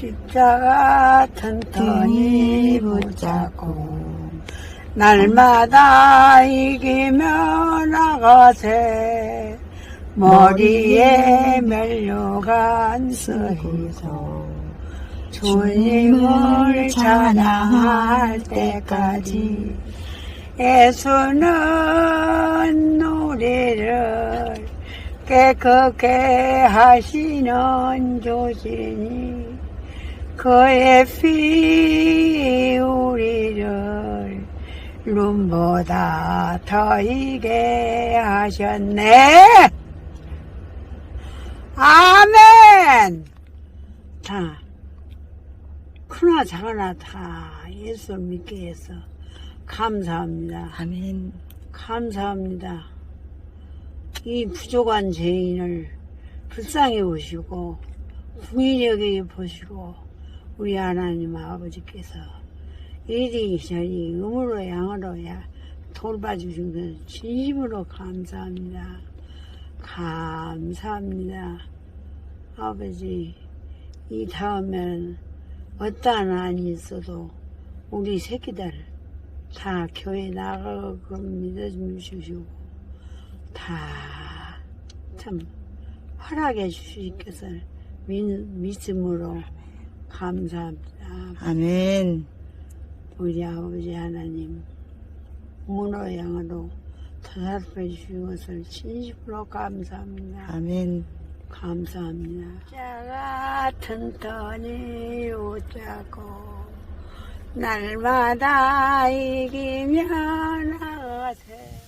십자가 튼튼히 붙잡고 날마다 이기며 나가세 머리에 멜로간 쓰이소 주님을 찬양할 때까지 예수는 우리를 깨끗게 하시는 조신이 그의 피 우리를 눈보다 더 이게 하셨네 아멘 다 크나 작으나 다 예수 믿게 해서 감사합니다 아멘. 감사합니다. 이 부족한 죄인을 불쌍히 보시고 궁인여게 보시고 우리 하나님 아버지께서 이리 저리 음으로 양으로 야 돌봐주신 것을 진심으로 감사합니다. 감사합니다. 아버지 이 다음에는 어떠한 안이 있어도 우리 새끼들 다 교회 나가게끔 믿어주시고 다 참 허락해 믿, 믿음으로 감사합니다. 아멘. 우리 아버지 하나님, 문어양으로 타살해 주신 것을 진심으로 감사합니다. 아멘. 감사합니다. 자 같은 터니 웃자고 날마다 이기면 하세.